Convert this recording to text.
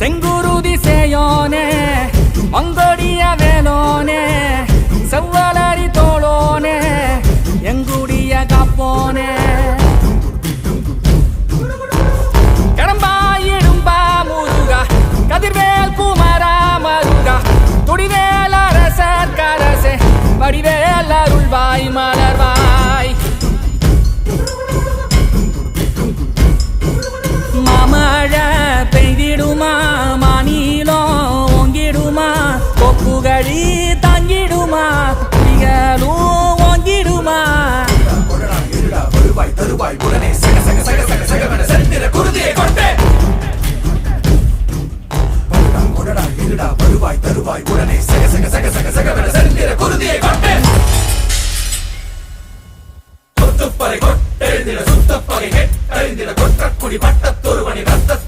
செங்குருதி சேயோனே மங்கோடிய வேலோனே செவ்வலரி தோளோனே எங்குடிய காப்போனே. கடம்பா முருகா கதிர்வேல் குமரா மருகா துடிவேல் அரசர் கரசே வடிவேல் வழி தங்கிடுமா? திகழும் ஓங்கிடுமா வருவாய் தருவாய் உடனே சக சக சக சக சகவன ரத்த